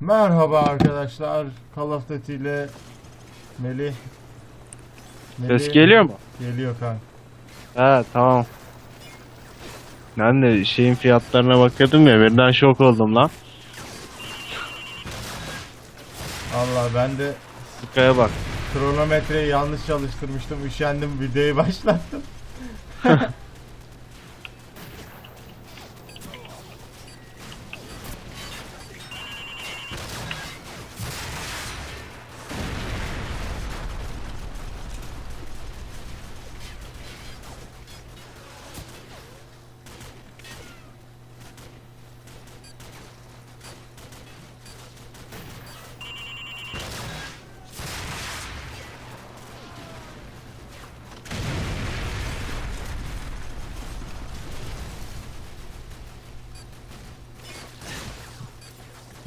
Merhaba arkadaşlar. Call of Duty ile Melih. Ses geliyor mu? Geliyor kanka. He tamam. Ben de şeyin fiyatlarına bakıyordum ya birden şok oldum lan. Allah ben de Sıkaya bak. kronometreyi yanlış çalıştırmıştım. Üşendim videoyu başlattım.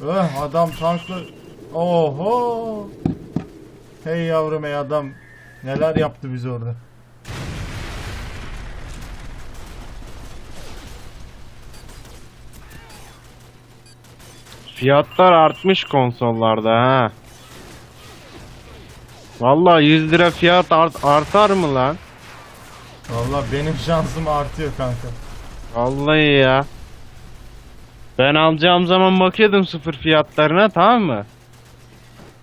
Öh adam tanklı. Oho. Hey yavrum ey adam. Neler yaptı bize orada. Fiyatlar artmış konsollarda ha. Vallahi 100 lira fiyat art- artar mı lan? Valla benim şansım artıyor kanka. Vallahi ya. Ben alacağım zaman bakıyordum sıfır fiyatlarına tamam mı?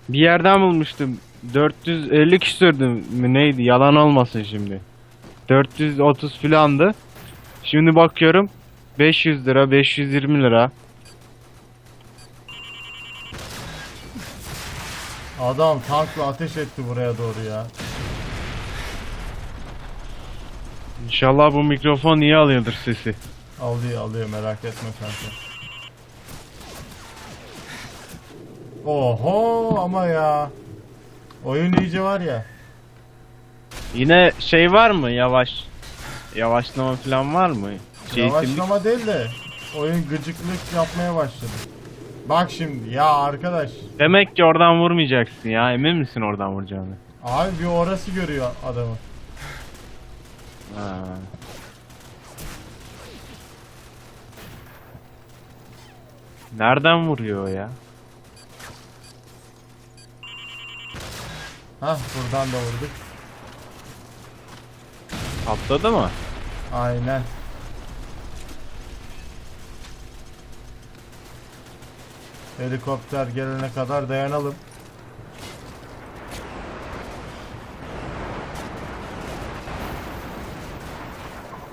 Bir yerden bulmuştum. 450 küsürdü mü neydi yalan olmasın şimdi. 430 filandı. Şimdi bakıyorum 500 lira 520 lira. Adam tankla ateş etti buraya doğru ya. İnşallah bu mikrofon iyi alıyordur sesi. Alıyor alıyor merak etme kanka. Oho ama ya. Oyun iyice var ya. Yine şey var mı yavaş yavaşlama falan var mı? Şey Yavaşlama değil de oyun gıcıklık yapmaya başladı. Bak şimdi ya arkadaş. Demek ki oradan vurmayacaksın ya emin misin oradan vuracağını? Abi bir orası görüyor adamı. Ha. Nereden vuruyor o ya? Hah buradan da vurduk. Atladı mı? Aynen. Helikopter gelene kadar dayanalım.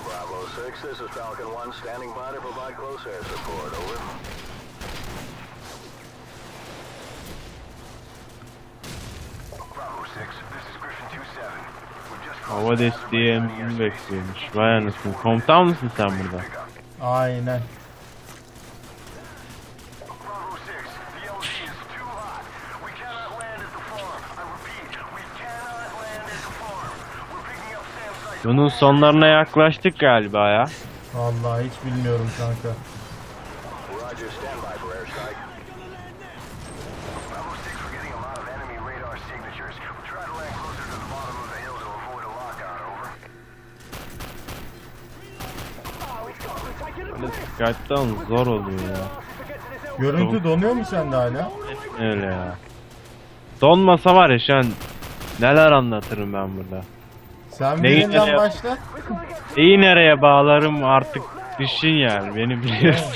Bravo 6, this is Falcon 1 standing by to provide close air support. Over. Bravo 6, this is Griffin 27. We've just Hava desteği emrini bekliyormuş. Vay anasını. Komutan mısın sen burada? Aynen. Bravo 6, the LG is too hot. We cannot land at the farm. I repeat, we cannot land at the farm. We're picking up SAM site. Bunun sonlarına yaklaştık galiba ya. Vallahi hiç bilmiyorum kanka. Olun zor oluyor ya. Görüntü donuyor mu sende hala? Öyle ya. Donmasa var ya şu an neler anlatırım ben burada. Sen Neyi birinden nereye- başla. İyi nereye bağlarım artık düşün yani beni biliyorsun.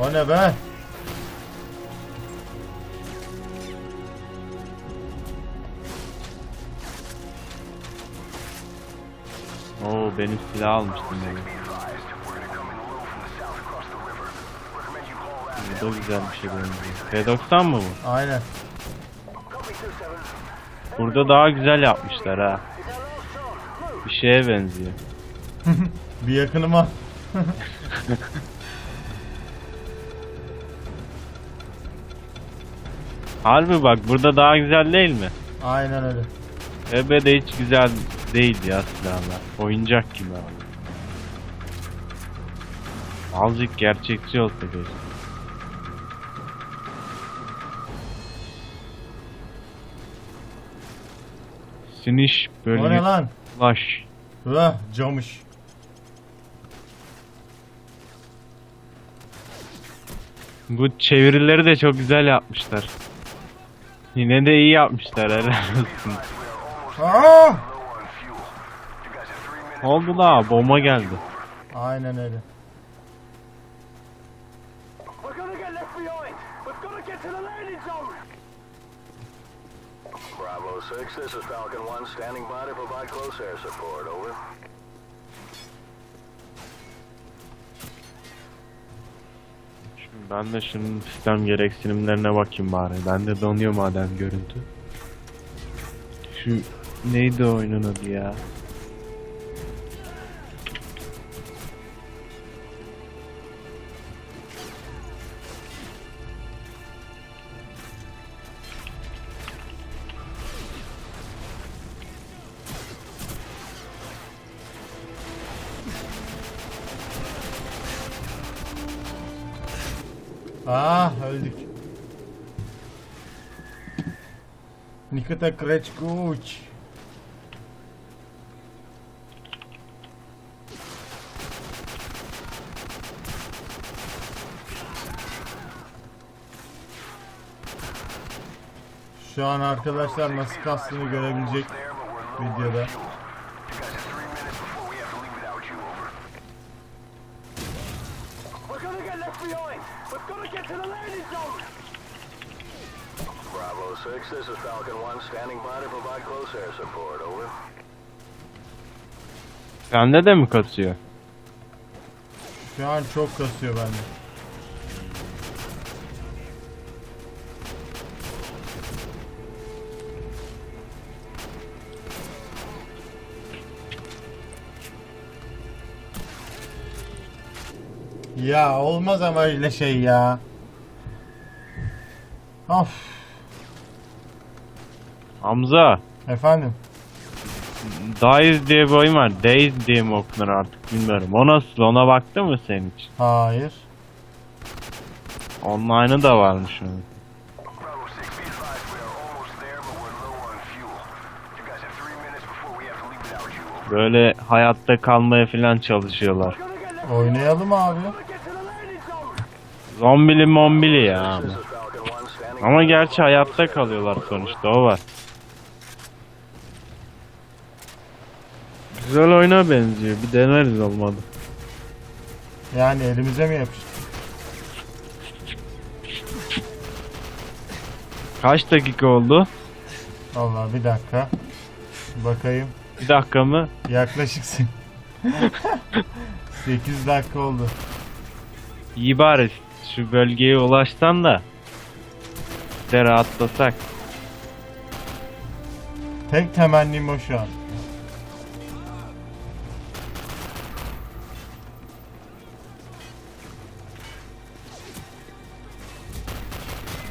O ne be? Oo benim silah almıştım yani. Bu da güzel bir şey benziyor. P90 mı bu? Aynen. Burada daha güzel yapmışlar ha. Bir şeye benziyor. Bir yakınıma. Harbi bak burada daha güzel değil mi? Aynen öyle. Ebe de hiç güzel değil ya silahlar. Oyuncak gibi abi. Azıcık gerçekçi olsa keşke. Siniş O ne lan? Flash. Hıh camış. Bu çevirileri de çok güzel yapmışlar. Yine de iyi yapmışlar olsun. Aa! Oldu la? Bomba geldi. Aynen öyle. Bravo 6, this is Falcon 1, standing by to provide close air support. Over. Şimdi ben de şunun sistem gereksinimlerine bakayım bari. Ben de donuyor madem görüntü. Şu neydi oyunun adı ya? Ah öldük. Nikita Krechkuch. Şu an arkadaşlar nasıl kastığını görebilecek videoda. We're gonna get left behind. We've got to get to the landing zone. Bravo 6, this is Falcon 1, standing by to provide close air support. Over. Sende de mi katıyor? Şu an çok kasıyor bende. Ya olmaz ama öyle şey ya. Of. Hamza. Efendim. Days diye bir oyun var. Days diye mi okunur artık bilmiyorum. O nasıl? Ona baktın mı senin için? Hayır. Online'ı da varmış onun. Bravo 6, be advised we are almost there, but we're low on fuel. You guys have three minutes before we have to leave without you. Over. Böyle hayatta kalmaya falan çalışıyorlar. Oynayalım abi. Zombili mombili ya. This is Falcon 1, standing Ama gerçi hayatta kalıyorlar sonuçta o var. Güzel oyuna benziyor. Bir deneriz olmadı. Yani elimize mi yapıştı? Kaç dakika oldu? Allah bir dakika. Bakayım. Bir dakika mı? Yaklaşık se- 8 dakika oldu. İyi bari şu bölgeye ulaşsan da de rahatlasak. Tek temennim o şu an.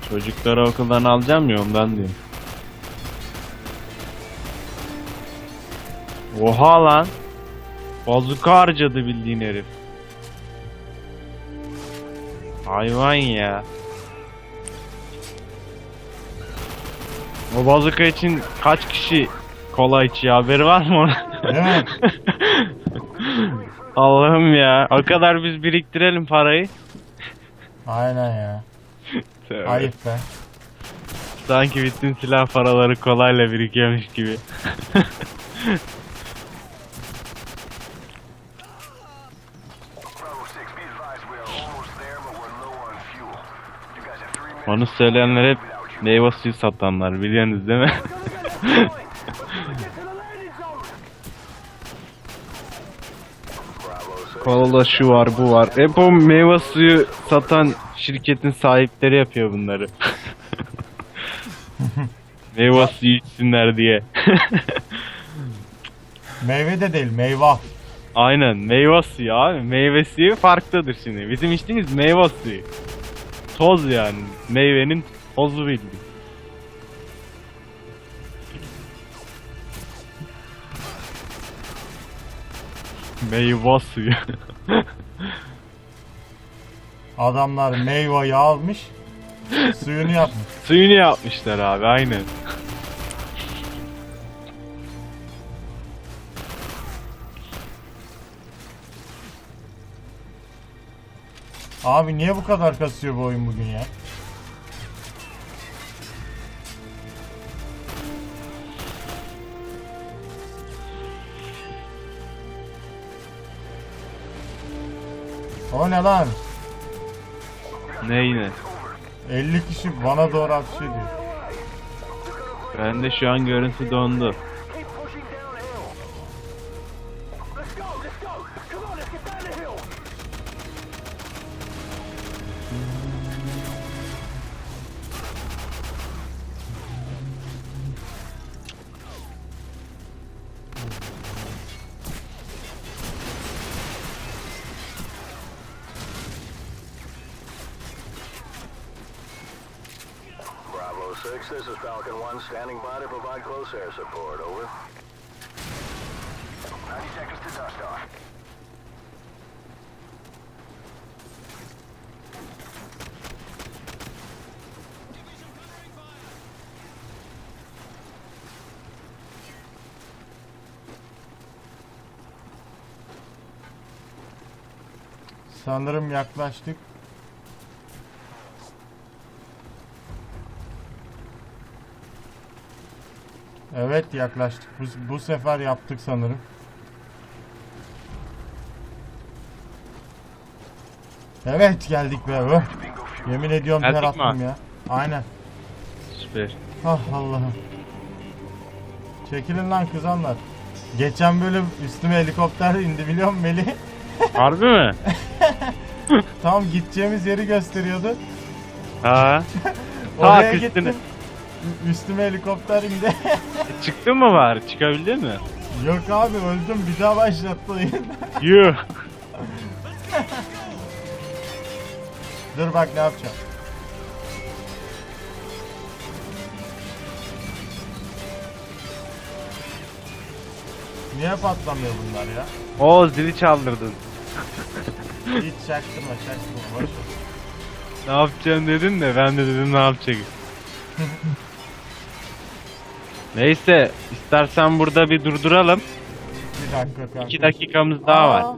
Çocukları okuldan alacağım ya ondan diyorum. Oha lan. Bazuka harcadı bildiğin herif. Hayvan ya. O bazuka için kaç kişi kola içiyor haberi var mı? Değil mi? Allah'ım ya. O kadar biz biriktirelim parayı. Aynen ya. Tövbe. Ayıp be. Sanki bütün silah paraları kolayla birikiyormuş gibi. Onu söyleyenler hep meyve suyu satanlar biliyorsunuz değil mi? Kolada şu var bu var. Hep o meyve suyu satan şirketin sahipleri yapıyor bunları. meyve suyu içsinler diye. Meyve de değil meyve. Aynen meyve suyu abi. Meyve suyu farklıdır şimdi. Bizim içtiğimiz meyve suyu. Toz yani. Meyvenin tozu bildiğin. Meyve suyu. Adamlar meyveyi almış. Suyunu yapmış. Suyunu yapmışlar abi aynen. Abi niye bu kadar kasıyor bu oyun bugün ya? O ne lan? Ne yine? 50 kişi bana doğru atış ediyor. Ben de şu an görüntü dondu. 6, this is Falcon 1, standing by to provide close air support, over. 90 seconds to dust off. Sanırım yaklaştık. Evet yaklaştık. Bu, bu sefer yaptık sanırım. Evet geldik be. oh. Yemin ediyorum ter Geldik mi? attım ya. Aynen. Süper. Ah Allah'ım. Çekilin lan kızanlar. Geçen bölüm üstüme helikopter indi biliyor musun Melih? Harbi mi? Tam gideceğimiz yeri gösteriyordu. Ha. Oraya gittim. Üstüme helikopter indi. Çıktın mı bari? Çıkabildin mi? Yok abi öldüm bir daha başlattı oyun. Yuh. Dur bak ne yapacağım. Niye patlamıyor bunlar ya? O zili çaldırdın. Hiç çaktırma çaktırma boş ver. Ne yapacağım dedin de ben de dedim ne yapacak. Neyse istersen burada bir durduralım. Bir dakika kanka. 2 dakikamız daha var. Aa,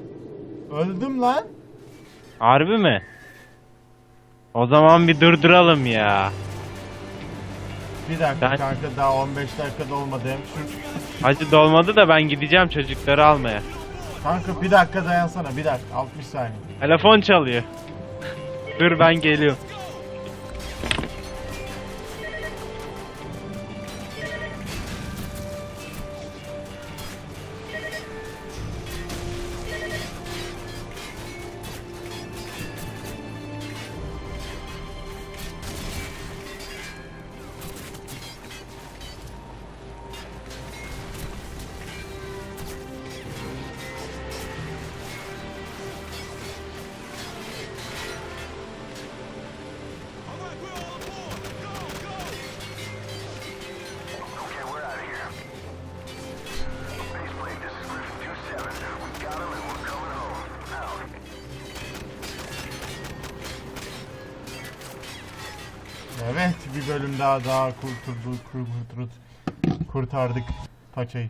Öldüm lan. Harbi mi? O zaman bir durduralım ya. Bir dakika Ben- kanka daha 15 dakikada olmadı hem şu. Hacı dolmadı da ben gideceğim çocukları almaya. Kanka bir dakika dayansana bir dakika 60 saniye. Telefon çalıyor. Dur ben geliyorum. Evet bir bölüm daha daha kurtulduk kurtulduk kurtardık paçayı.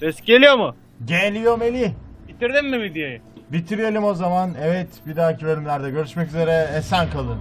Ses geliyor mu? Geliyor Melih. Bitirdin mi videoyu? Bitirelim o zaman. Evet bir dahaki bölümlerde görüşmek üzere. Esen kalın.